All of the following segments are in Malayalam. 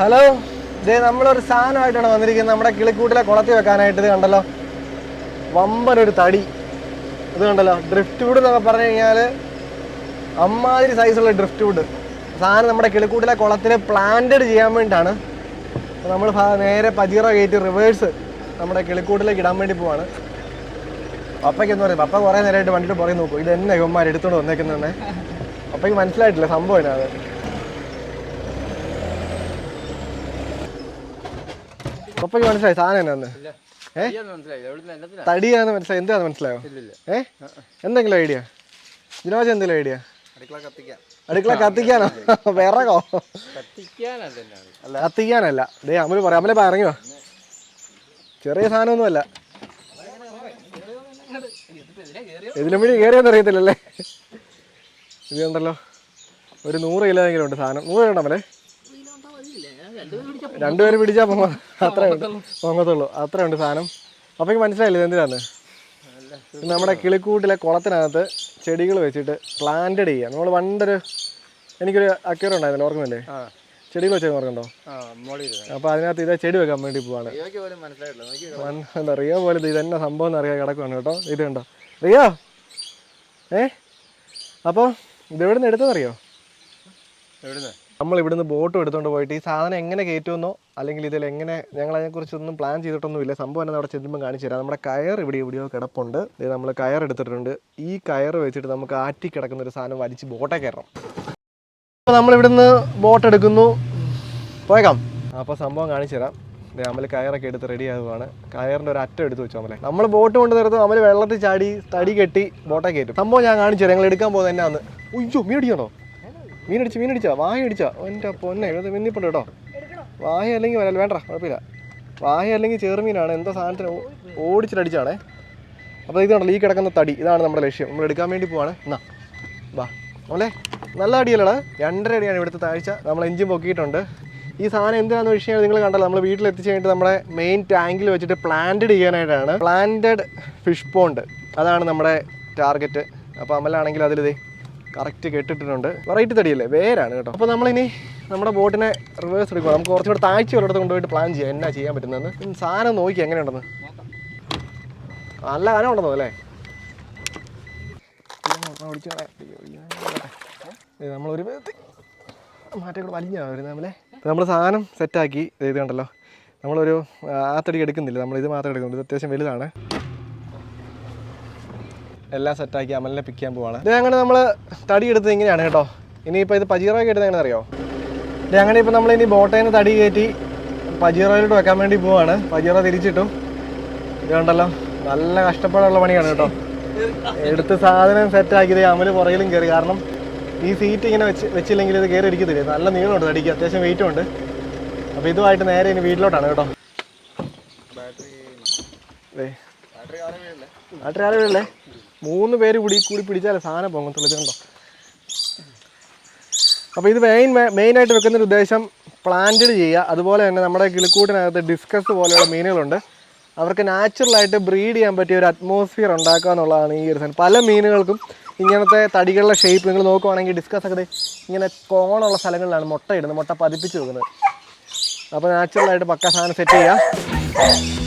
ഹലോ. ഇതേ നമ്മളൊരു സാധനമായിട്ടാണ് വന്നിരിക്കുന്നത്. നമ്മുടെ കിളിക്കൂട്ടിലെ കുളത്തി വെക്കാനായിട്ട്. ഇത് കണ്ടല്ലോ. വമ്പനൊരു തടി. ഇത് കണ്ടല്ലോ. ഡ്രിഫ്റ്റ് വുഡ് എന്നൊക്കെ പറഞ്ഞു കഴിഞ്ഞാൽ അമ്മാതിരി സൈസുള്ള ഡ്രിഫ്റ്റ് വുഡ് സാധനം നമ്മുടെ കിളിക്കൂട്ടിലെ കുളത്തിൽ പ്ലാന്റഡ് ചെയ്യാൻ വേണ്ടിയിട്ടാണ്. നമ്മൾ നേരെ പജീറ കയറ്റി റിവേഴ്സ് നമ്മുടെ കിളിക്കൂട്ടിലേക്ക് ഇടാൻ വേണ്ടി പോവാണ്. പപ്പയ്ക്ക് എന്ന് പറയും പപ്പ കുറേ നേരമായിട്ട് വണ്ടിയിട്ട് പുറകെ നോക്കും. ഇത് എന്നെ ഇവന്മാർ എടുത്തോണ്ട് വന്നേക്കുന്നതന്നെ. പപ്പയ്ക്ക് മനസ്സിലായിട്ടില്ല സംഭവം എന്നാ പപ്പയ്ക്ക് മനസ്സിലായി സാധനം എന്നാന്ന്? ഏ? തടിയാന്ന് മനസ്സിലായി. എന്താന്ന് മനസ്സിലായോ? ഏ? എന്തെങ്കിലും ഐഡിയ? ജിനോജ് എന്തെങ്കിലും ഐഡിയ? അടുക്കള കത്തിക്കാം അടുക്കള കത്തിക്കാനോ? വിറകോ? കത്തിക്കാനല്ല. ദേ അമൽ പറയാം അമലെ ഇറങ്ങിയോ? ചെറിയ സാധനമൊന്നുമല്ല. ഇതിലും വഴി കയറിയെന്ന് അറിയത്തില്ലല്ലേ? ഇത് ഉണ്ടല്ലോ ഒരു നൂറ് കിലോ എങ്കിലും ഉണ്ട് സാധനം. നൂറ് കിലോ ഉണ്ടല്ലേ രണ്ടുപേരും പിടിച്ചാ പൊങ്ങ അത്രേ ഉണ്ട് പൊങ്ങത്തുള്ളൂ. അത്രേ ഉണ്ട് സാധനം. അപ്പൊ എനിക്ക് മനസ്സിലായില്ലേ എന്തിനാണ് നമ്മുടെ കിളിക്കൂട്ടിലെ കുളത്തിനകത്ത് ചെടികൾ വെച്ചിട്ട് പ്ലാന്റഡ് ചെയ്യുക നമ്മൾ പണ്ടൊരു എനിക്കൊരു അക്യൂർ ഉണ്ടായിരുന്നു ഓർക്കുന്നില്ലേ? ചെടികൾ വെച്ചാൽ ഓർക്കണ്ടോ അപ്പൊ അതിനകത്ത് ഇതേ ചെടി വെക്കാൻ വേണ്ടി പോവാണ്. എന്താ റിയോ പോലെ ഇത് എന്നെ സംഭവം എന്ന് അറിയാൻ കിടക്കുവാണ് കേട്ടോ. ഇത് കണ്ടോ? റിയോ? ഏ? അപ്പോൾ ഇതെവിടെ നിന്ന് എടുത്തതറിയോ എവിടുന്ന്? നമ്മൾ ഇവിടുന്ന് ബോട്ടും എടുത്തുകൊണ്ട് പോയിട്ട് ഈ സാധനം എങ്ങനെ കയറ്റുമെന്നോ അല്ലെങ്കിൽ ഇതിൽ എങ്ങനെ ഞങ്ങൾ അതിനെക്കുറിച്ചൊന്നും പ്ലാൻ ചെയ്തിട്ടൊന്നുമില്ല. സംഭവം എന്നെ അവിടെ ചെല്ലുമ്പോൾ കാണിച്ചു തരാം. നമ്മുടെ കയർ ഇവിടെ എവിടെയോ കിടപ്പുണ്ട്. നമ്മൾ കയർ എടുത്തിട്ടുണ്ട്. ഈ കയർ വെച്ചിട്ട് നമുക്ക് ആറ്റി കിടക്കുന്ന ഒരു സാധനം വലിച്ച് ബോട്ടെ കയറണം. അപ്പോൾ നമ്മൾ ഇവിടുന്ന് ബോട്ട് എടുക്കുന്നു. പോയേക്കാം. അപ്പോൾ സംഭവം കാണിച്ചു തരാം. അമൽ കയറൊക്കെ എടുത്ത് റെഡി ആകുവാണ് കയറിന്റെ ഒരു അറ്റം എടുത്ത് വെച്ചു അമലെ. നമ്മൾ ബോട്ട് കൊണ്ട് നിർത്തും അമൽ വെള്ളത്തിൽ ചാടി തടി കെട്ടി ബോട്ടെ കയറ്റും. സംഭവം ഞാൻ കാണിച്ചു തരാം. ഞങ്ങൾ എടുക്കാൻ പോകുന്നത് എന്നാന്ന്. ഉയ്യോ മീൻ മീൻ അടിച്ചാ വായ അടിച്ചാ എന്റെ പൊന്നെ ഇത് മിന്നിപ്പുണ്ട് കേട്ടോ. വായ അല്ലെങ്കിൽ വരാൽ വേണ്ട കുഴപ്പമില്ല. വായ അല്ലെങ്കിൽ ചെറുമീനാണ്. എന്തോ സാധനത്തിന് ഓടിച്ചിട്ടടിച്ചാണേ അപ്പോൾ കണ്ടോ ഈ കിടക്കുന്ന തടി. ഇതാണ് നമ്മുടെ ലക്ഷ്യം. നമ്മൾ എടുക്കാൻ വേണ്ടി പോവാണ്. എന്നാ വാ. നമ്മളെ നല്ല അടിയല്ലടാ. രണ്ടര അടിയാണ് ഇവിടുത്തെ താഴ്ച. നമ്മൾ എഞ്ചിൻ പൊക്കിയിട്ടുണ്ട്. ഈ സാധനം എന്തിനാണെന്ന് കഴിഞ്ഞാൽ നിങ്ങൾ കണ്ടല്ലോ. നമ്മൾ വീട്ടിൽ എത്തിച്ച് കഴിഞ്ഞിട്ട് നമ്മുടെ മെയിൻ ടാങ്കിൽ വെച്ചിട്ട് പ്ലാന്റഡ് ചെയ്യാനായിട്ടാണ്. പ്ലാന്റഡ് ഫിഷ് പോണ്ട് അതാണ് നമ്മുടെ ടാർഗറ്റ് അപ്പോൾ അമലാണെങ്കിൽ അതിലിതേ കറക്റ്റ് കെട്ടിട്ടിട്ടുണ്ട് വെറൈറ്റി തടിയല്ലേ? വേരാണ് കേട്ടോ. അപ്പോൾ നമ്മളിനി നമ്മുടെ ബോട്ടിനെ റിവേഴ്സ് എടുക്കുക നമുക്ക് കുറച്ചും കൂടെ താഴ്ച ഒരിടത്ത് കൊണ്ടുപോയിട്ട് പ്ലാൻ ചെയ്യാം. എന്നാ ചെയ്യാൻ പറ്റുന്നതെന്ന്. സാധനം നോക്കി എങ്ങനെയുണ്ടെന്ന്. നല്ല കാനം ഉണ്ടെന്നോ അല്ലേ നമ്മളൊരു മാറ്റം കൂടെ വലിഞ്ഞാണ് നമ്മളെ. നമ്മൾ സാധനം സെറ്റാക്കി ഇത് കണ്ടല്ലോ. നമ്മളൊരു ആത്തടി എടുക്കുന്നില്ല. നമ്മൾ ഇത് മാത്രം എടുക്കുന്നുള്ളൂ ഇത് അത്യാവശ്യം വലുതാണ്. എല്ലാം സെറ്റാക്കി അമലിനെ പിക്ക് ചെയ്യാൻ പോവാണ്. ഇത് അങ്ങനെ നമ്മൾ തടി എടുത്തത് ഇങ്ങനെയാണ് കേട്ടോ. ഇനിയിപ്പോൾ ഇത് പജീറോയ്ക്ക് എടുത്ത് എങ്ങനെ അറിയോ? ഇത് അങ്ങനെ ഇപ്പോൾ നമ്മൾ ഇനി ബോട്ടയിൽ നിന്ന് തടി കയറ്റി പജീറോയിലോട്ട് വെക്കാൻ വേണ്ടി പോവാണ്. പജീറോ തിരിച്ചിട്ടും. ഇതുണ്ടല്ലോ നല്ല കഷ്ടപ്പാടുള്ള പണിയാണ് കേട്ടോ. എടുത്ത് സാധനം സെറ്റാക്കിയത് അമൽ പുറകിലും കയറി കാരണം ഈ സീറ്റ് ഇങ്ങനെ വെച്ച് വെച്ചില്ലെങ്കിൽ ഇത് കയറി ഇരിക്കത്തില്ലേ നല്ല നീളമുണ്ട് തടിക്ക്. അത്യാവശ്യം വെയിറ്റും ഉണ്ട്. അപ്പോൾ ഇതുമായിട്ട് നേരെ ഇനി വീട്ടിലോട്ടാണ് കേട്ടോ. ബാറ്ററി ബാറ്ററി ആരും വീഴല്ലേ? മൂന്ന് പേര് കൂടി കൂടി പിടിച്ചാലേ സാധനം പൊങ്ങത്തുള്ളൂ ഇത് കണ്ടോ? അപ്പോൾ ഇത് മെയിൻ മെയിനായിട്ട് വെക്കുന്ന ഒരു ഉദ്ദേശം പ്ലാന്റഡ് ചെയ്യുക. അതുപോലെ തന്നെ നമ്മുടെ കിളിക്കൂട്ടിനകത്ത് ഡിസ്കസ് പോലെയുള്ള മീനുകളുണ്ട്. അവർക്ക് നാച്ചുറലായിട്ട് ബ്രീഡ് ചെയ്യാൻ പറ്റിയ ഒരു അറ്റ്മോസ്ഫിയർ ഉണ്ടാക്കുക എന്നുള്ളതാണ് ഈ ഒരു സാധനം. പല മീനുകൾക്കും ഇങ്ങനത്തെ തടികളുടെ ഷേപ്പ് നിങ്ങൾ നോക്കുവാണെങ്കിൽ ഡിസ്കസ് ഒക്കെ ഇങ്ങനെ കോണുള്ള സ്ഥലങ്ങളിലാണ് മുട്ട ഇടുന്നത് മുട്ട പതിപ്പിച്ച് വെക്കുന്നത്. അപ്പോൾ നാച്ചുറലായിട്ട് പക്ക സാധനം സെറ്റ് ചെയ്യുക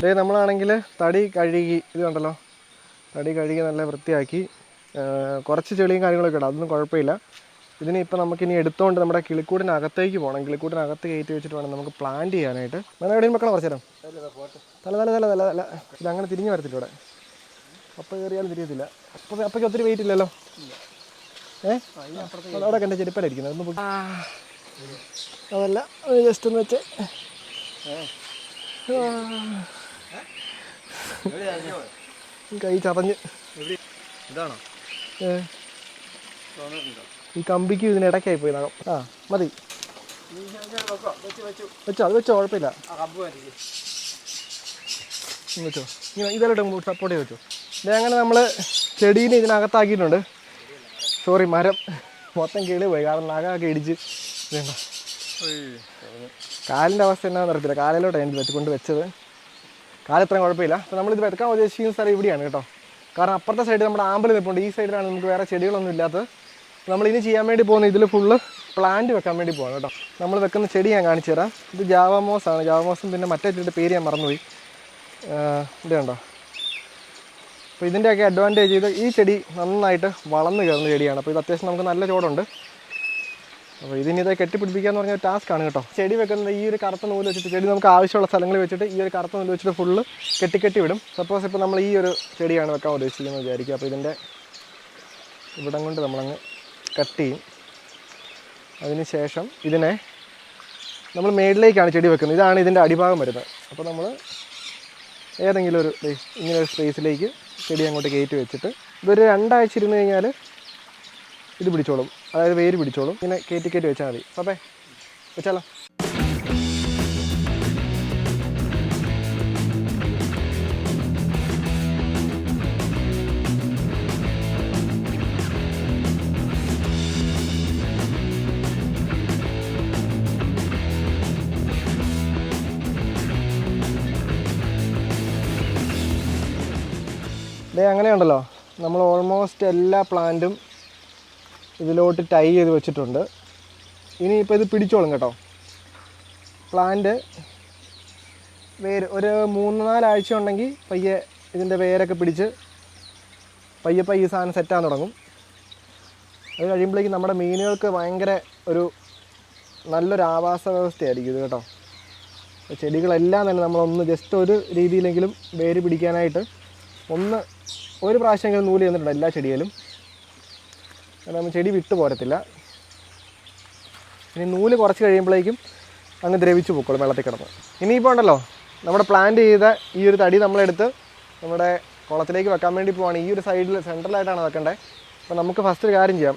ഇതേ നമ്മളാണെങ്കിൽ തടി കഴുകി ഇത് കണ്ടല്ലോ? തടി കഴുകി നല്ല വൃത്തിയാക്കി. കുറച്ച് ചെളിയും കാര്യങ്ങളൊക്കെ ഇടാം അതൊന്നും കുഴപ്പമില്ല. ഇതിന് ഇപ്പോൾ നമുക്കിനി എടുത്തുകൊണ്ട് നമ്മുടെ കിളിക്കൂടിനകത്തേക്ക് പോകണം കിളിക്കൂടിനകത്ത് കയറ്റി വെച്ചിട്ട് വേണം നമുക്ക് പ്ലാൻ ചെയ്യാനായിട്ട്. വേണം എവിടെയും മക്കളെ കുറച്ച് തരാം. തല തല തല തല തല. ഇത് അങ്ങനെ തിരിഞ്ഞു വരത്തില്ല ഇവിടെ. അപ്പം കയറിയാലും തിരിയത്തില്ല. അപ്പം അപ്പയ്ക്ക് ഒത്തിരി വെയിറ്റ് ഇല്ലല്ലോ? ഏഹ് അവിടെ എന്റെ ചെരുപ്പലായിരിക്കുന്നത് ഒന്ന്. അതല്ല ജസ്റ്റ് ഒന്ന് വെച്ച്. കൈ ചതഞ്ഞ്. ഇതാണോ? ഏ, ഈ കമ്പിക്ക് ഇതിന് ഇടയ്ക്കായി പോയി നഖം. ആ മതി. വെച്ചോ അത് വെച്ചോ കുഴപ്പമില്ല. വെച്ചോ. ഇങ്ങനെ ഇതെല്ലാം സപ്പോർട്ട് ചെയ്ത് വെച്ചോ. ഇത് അങ്ങനെ നമ്മൾ ചെടീനെ ഇതിനകത്താക്കിയിട്ടുണ്ട്. സോറി മരം മൊത്തം കേളി പോയി. കാരണം നഖമൊക്കെ ഇടിച്ച് കാലിന്റെ അവസ്ഥ എന്നാന്ന് അറിയത്തില്ല. കാലിലോട്ടാണ് എനിക്ക് വെച്ചുകൊണ്ട് വെച്ചത്. കാൽ ഇത്രയും കുഴപ്പമില്ല. അപ്പോൾ നമ്മളിത് വെക്കാൻ ഉദ്ദേശിക്കുന്ന സ്ഥലം ഇവിടെയാണ് കേട്ടോ. കാരണം അപ്പുറത്തെ സൈഡിൽ നമ്മുടെ ആമ്പൽ നിൽപ്പുണ്ട് ഈ സൈഡിലാണ് നമുക്ക് വേറെ ചെടികളൊന്നും ഇല്ലാത്തത്. നമ്മൾ ഇനി ചെയ്യാൻ വേണ്ടി പോകുന്ന ഇതിൽ ഫുള്ള് പ്ലാന്റ് വെക്കാൻ വേണ്ടി പോകണം കേട്ടോ. നമ്മൾ വെക്കുന്ന ചെടി ഞാൻ കാണിച്ചു തരാം. ഇത് ജാവാമോസ് ആണ്. ജാവാമോസും പിന്നെ മറ്റേ ചെടിയുടെ പേര് ഞാൻ മറന്നുപോയി. ഇവിടെ കണ്ടോ? അപ്പോൾ ഇതിന്റെയൊക്കെ അഡ്വാന്റേജ് ഇത് ഈ ചെടി നന്നായിട്ട് വളർന്നു കയറുന്ന ചെടിയാണ്. അപ്പോൾ ഇത് അത്യാവശ്യം നമുക്ക് നല്ല ചോടുണ്ട്. അപ്പോൾ ഇതിനി ഇത് കെട്ടിപ്പിടിപ്പിക്കുക എന്ന് പറഞ്ഞാൽ ടാസ്ക് ആണ് കേട്ടോ. ചെടി വെക്കുന്നത് ഈ ഒരു കറുത്ത നൂൽ വെച്ചിട്ട് ചെടി നമുക്ക് ആവശ്യമുള്ള സ്ഥലങ്ങളിൽ വെച്ചിട്ട് ഈ ഒരു കറുത്ത നൂൽ വെച്ചിട്ട് ഫുള്ള് കെട്ടിക്കെട്ടി വിടും. സപ്പോസ് ഇപ്പോൾ നമ്മൾ ഈ ഒരു ചെടിയാണ് വെക്കാൻ ഉദ്ദേശിക്കുന്നത് വിചാരിക്കുക. അപ്പോൾ ഇതിന്റെ ഇവിടം കൊണ്ട് നമ്മളങ്ങ് കട്ട് ചെയ്യും. അതിന് ശേഷം ഇതിനെ നമ്മൾ മേളിലേക്കാണ് ചെടി വെക്കുന്നത്. ഇതാണ് ഇതിന്റെ അടിഭാഗം വരുന്നത്. അപ്പോൾ നമ്മൾ ഏതെങ്കിലും ഒരു ഇങ്ങനെ ഒരു സ്പേസിലേക്ക് ചെടി അങ്ങോട്ട് കയറ്റി വെച്ചിട്ട് ഇതൊരു രണ്ടാഴ്ച ഇരുന്ന് കഴിഞ്ഞാൽ ഇത് പിടിച്ചോളും. അതായത് വേര് പിടിച്ചോളും. ഇങ്ങനെ കയറ്റി കയറ്റി വെച്ചാൽ മതി. അപ്പേ വെച്ചാലോ? അങ്ങനെ അങ്ങനെയുണ്ടല്ലോ. നമ്മൾ ഓൾമോസ്റ്റ് എല്ലാ പ്ലാന്റും ഇതിലോട്ട് ടൈ ചെയ്ത് വെച്ചിട്ടുണ്ട്. ഇനി ഇനിയിപ്പോൾ ഇത് പിടിച്ചോളും കേട്ടോ. പ്ലാന്റ് വേര് ഒരു മൂന്ന് നാലാഴ്ച ഉണ്ടെങ്കിൽ പയ്യെ ഇതിന്റെ വേരൊക്കെ പിടിച്ച് പയ്യെ പയ്യെ സാധനം സെറ്റാൻ തുടങ്ങും. അത് കഴിയുമ്പോഴേക്കും നമ്മുടെ മീനുകൾക്ക് ഭയങ്കര ഒരു നല്ലൊരു ആവാസ വ്യവസ്ഥയായിരിക്കും ഇത് കേട്ടോ. ചെടികളെല്ലാം തന്നെ നമ്മളൊന്ന് ജസ്റ്റ് ഒരു രീതിയിലെങ്കിലും വേര് പിടിക്കാനായിട്ട് ഒന്ന് ഒരു പ്രാവശ്യമെങ്കിലും നൂൽ ചെന്നിട്ടുണ്ട് എല്ലാ ചെടിയിലും. കാരണം ചെടി വിട്ടു പോരത്തില്ല. ഇനി നൂൽ കുറച്ച് കഴിയുമ്പോഴേക്കും അങ്ങ് ദ്രവിച്ച് പൊക്കോളും വെള്ളത്തിൽ കിടന്ന്. ഇനിയിപ്പോൾ ഉണ്ടല്ലോ നമ്മുടെ പ്ലാന്റ് ചെയ്ത ഈ ഒരു തടി നമ്മളെടുത്ത് നമ്മുടെ കുളത്തിലേക്ക് വെക്കാൻ വേണ്ടി പോവാണ്. ഈ ഒരു സൈഡിൽ സെൻട്രലായിട്ടാണ് വെക്കേണ്ടത് അപ്പോൾ നമുക്ക് ഫസ്റ്റ് ഒരു കാര്യം ചെയ്യാം.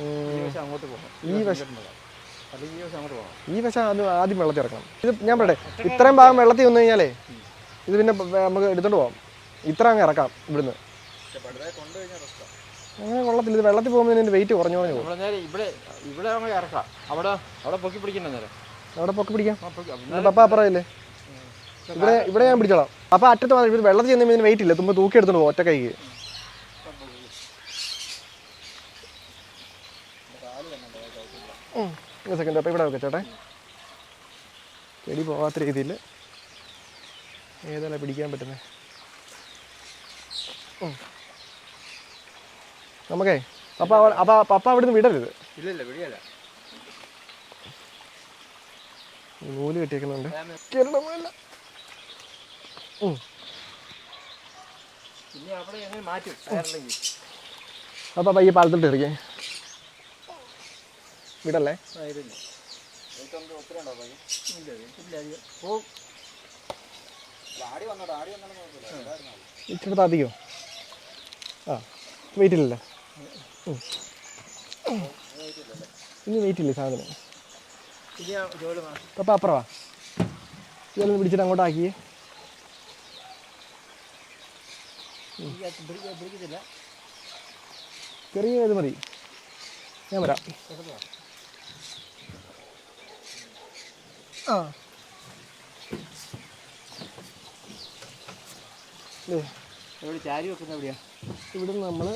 ഉം, അങ്ങോട്ട് പോകാം ഈ വശം ഈ വശം അത് ആദ്യം വെള്ളത്തിൽ ഇറക്കണം. ഇത് ഞാൻ പറയട്ടെ ഇത്രയും ഭാഗം വെള്ളത്തിൽ വന്നു കഴിഞ്ഞാലേ ഇത് പിന്നെ നമുക്ക് എടുത്തോണ്ട് പോകാം ഇത്ര അങ്ങ് ഇറക്കാം ഇവിടുന്ന്. അങ്ങനെ കൊള്ളത്തില്ല. ഇത് വെള്ളത്തിൽ പോകുമ്പോൾ ഇതിന്റെ വെയിറ്റ് കുറഞ്ഞു കുറഞ്ഞു പോകും നേരെ ഇവിടെ ഇവിടെ നമുക്ക് ഇറക്കാം. അവിടെ അവിടെ പൊക്കി പിടിക്കണ്ട നേരെ. അവിടെ പൊക്കി പിടിക്കാം. പപ്പ അപ്പുറമില്ലേ? ഇവിടെ ഇവിടെ ഞാൻ പിടിച്ചോളാം. അപ്പോൾ അറ്റത്ത് മാത്രം ഇത് വെള്ളത്തിൽ ചെന്ന് ഇതിന് വെയിറ്റ് ഇല്ല. തുമ്പ് തൂക്കി എടുത്തോണ്ട് പോകും ഒറ്റ കൈക്ക്. സെക്കൻഡ് അപ്പോൾ ഇവിടെ വെക്കാം ചേട്ടേ. ചെടി പോകാത്ത രീതിയിൽ ഏതാണ് പിടിക്കാൻ പറ്റുന്നത് നമുക്കേ പപ്പ അപ്പ പപ്പ അവിടുന്ന് വിടരുത്. ഇല്ലില്ല വിടിയല്ല. ഈ നൂൽ കെട്ടിയേക്കുന്നുണ്ട്. കേരളമില്ല അപ്പോൾ പയ്യെ പാലത്തോട്ട് ഇറങ്ങിയേ. വിടല്ലേ? അധികം ഇച്ചിരി താത്തിക്കോ. ആ ഉം. ഇനി വെയിറ്റ് ഇല്ലേ സാധനം? അപ്പം അപ്പുറവാ ഇതൊന്ന് പിടിച്ചിട്ട് അങ്ങോട്ട് ആക്കിയേ. ഇതിനകത്ത് പിടിക്ക- പിടിക്കത്തില്ല ചെറിയ ഇത് മതി. ഞാൻ വരാം. ആ. ഇവിടെ നമ്മൾ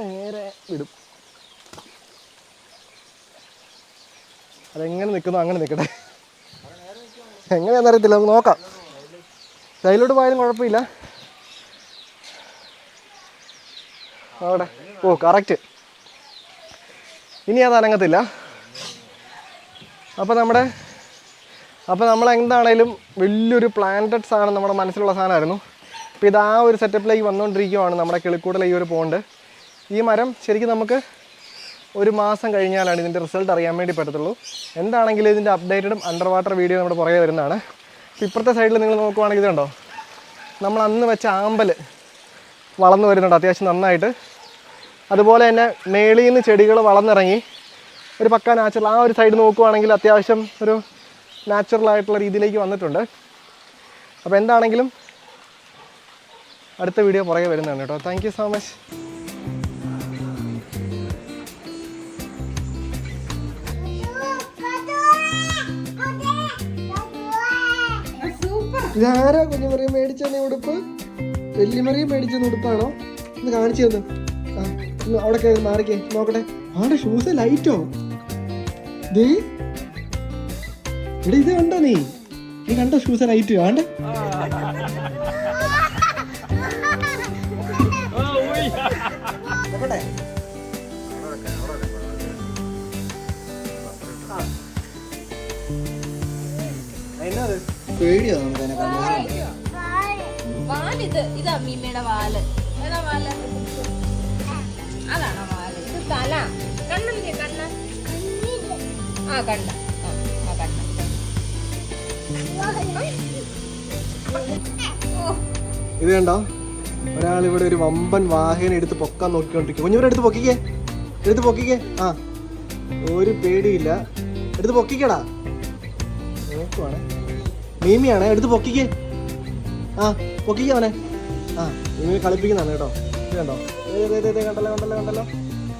നേരെ വിടും. അതെങ്ങനെ നിൽക്കുന്നു? അങ്ങനെ നിൽക്കട്ടെ. എങ്ങനെയാണെന്ന് അറിയത്തില്ല. നമുക്ക് നോക്കാം. സൈഡിലോട്ട് പോയാലും കുഴപ്പമില്ല. അവിടെ ഓ കറക്റ്റ് ഇനി അത് അനങ്ങത്തില്ല. അപ്പോൾ നമ്മുടെ അപ്പോൾ നമ്മൾ എന്താണേലും വലിയൊരു പ്ലാന്റഡ് സാധനം നമ്മുടെ മനസ്സിലുള്ള സാധനമായിരുന്നു. അപ്പോൾ ഇത് ആ ഒരു സെറ്റപ്പിലേക്ക് വന്നുകൊണ്ടിരിക്കുകയാണ് നമ്മുടെ കിളിക്കൂടൽ ഈ ഒരു പോണ്ട് ഈ മരം ശരിക്കും നമുക്ക് ഒരു മാസം കഴിഞ്ഞാലാണ് ഇതിന്റെ റിസൾട്ട് അറിയാൻ വേണ്ടി പറ്റത്തുള്ളൂ. എന്താണെങ്കിലും ഇതിന്റെ അപ്ഡേറ്റഡും അണ്ടർ വാട്ടർ വീഡിയോ നമ്മുടെ പുറകെ വരുന്നതാണ്. ഇപ്പുറത്തെ സൈഡിൽ നിങ്ങൾ നോക്കുവാണെങ്കിൽ ഇതുണ്ടോ? നമ്മൾ അന്ന് വെച്ച ആമ്പൽ വളർന്നു വരുന്നുണ്ട് അത്യാവശ്യം നന്നായിട്ട്. അതുപോലെ തന്നെ മേളിൽ നിന്ന് ചെടികൾ വളർന്നിറങ്ങി. ഒരു പക്ക നാച്ചുറൽ ആ ഒരു സൈഡ് നോക്കുവാണെങ്കിൽ അത്യാവശ്യം ഒരു നാച്ചുറൽ ആയിട്ടുള്ള രീതിയിലേക്ക് വന്നിട്ടുണ്ട്. അപ്പോൾ എന്താണെങ്കിലും അടുത്ത വീഡിയോ പുറകെ വരുന്നതാണ് കേട്ടോ. താങ്ക് സോ മച്ച് ഇതാരാ കുഞ്ഞുമറിയ മേടിച്ച ഉടുപ്പ്? വെല്ലിമറിയ മേടിച്ച ഉടുപ്പാണോ? ഒന്ന് കാണിച്ചു തന്നു. അവിടെ കയറി മാറിക്കേ നോക്കട്ടെ. ആടെ ഷൂസ് ലൈറ്റോ ദേ. ഇവിടെ ഇത് കണ്ടോ നീ? നീ കണ്ടോ ഷൂസ് ലൈറ്റ് ആണ്ട്. നോക്കട്ടെ എന്നാ പേടിയോ നമുക്ക് അതിനെ വാലിത്. ഇത് അമ്മീമ്മയുടെ വാൽ. ഏതാ വാൽ? അതാണ് വാൽ? ഇത് തല. കണ്ണല്ലേ കണ്ണ്? ആ കണ്ണ. ആ ആ ഇത് കണ്ടോ? ഒരാൾ ഇവിടെ ഒരു വമ്പൻ വാഹനം എടുത്ത് പൊക്കാൻ നോക്കിക്കൊണ്ടിരിക്കും കുഞ്ഞുവിടെ എടുത്ത് പൊക്കിക്കേ. എടുത്ത് പൊക്കിക്കേ. ആ. ഒരു പേടിയില്ല. എടുത്ത് പൊക്കിക്കടാ. നോക്കുവാണേ. മീമിയാണേ. എടുത്ത് പൊക്കിക്ക്. ആ പൊക്കിക്ക് അവനെ. ആ മീമി കളിപ്പിക്കുന്നതാണ് കേട്ടോ. ദേ, കണ്ടല്ലോ കണ്ടല്ലോ കണ്ടല്ലോ.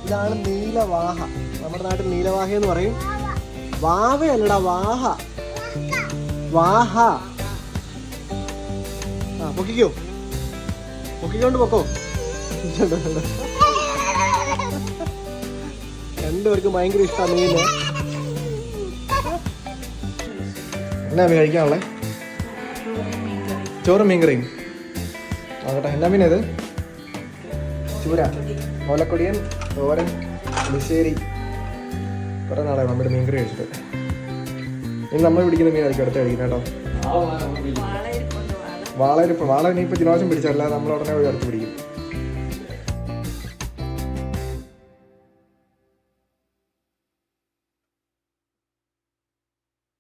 ഇതാണ് നീലവാഹ. നമ്മുടെ നാട്ടിൽ നീലവാഹ എന്ന് പറയും. വാവയല്ലടാ വാഹ. വാഹ. ആ പൊക്കിക്കോ. പൊക്കിക്കൊണ്ട് പൊക്കോ. രണ്ടുപേർക്കും ഭയങ്കര ഇഷ്ടമാണ് മീന് എന്നാ മീൻ കഴിക്കാനുള്ളേ ചോറും മീൻകറിയും. ആകട്ടെ എന്നാ മീൻ ഇത് ചൂര ഓലക്കൊടിയൻ തോരൻ പുളിശ്ശേരി കുറേ നാളായി നമ്മുടെ മീൻകറി കഴിച്ചിട്ട്. ഇനി നമ്മൾ പിടിക്കുന്ന മീൻ മീനായിരിക്കും അടുത്ത് കഴിക്കുന്നത് കേട്ടോ. വാള വാള. ഇനിയിപ്പോൾ ജിനോശം പിടിച്ചല്ല നമ്മൾ ഉടനെ പോയി അടുത്ത് പിടിക്കും.